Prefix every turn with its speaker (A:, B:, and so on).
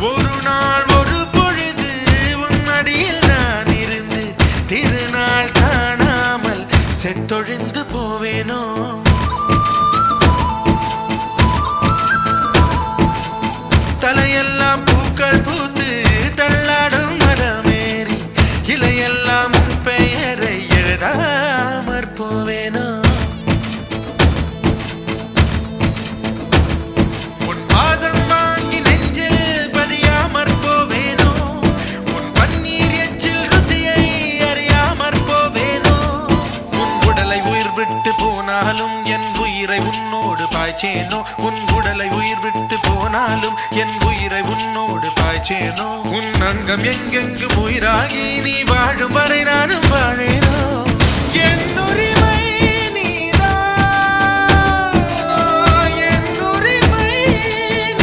A: ஒரு நாள் ஒரு பொழுது உன் நான் இருந்து திருநாள் காணாமல் செத்தொழிந்து போவேனோ? உயிர் விட்டு போனாலும் என் உயிரை உன்னோடு பாய்ச்சேனோ? உன் உடலை உயிர் விட்டு போனாலும் என் உயிரை உன்னோடு பாய்ச்சேனோ? உன் அங்கம் எங்கெங்கு உயிராகி நீ வாழ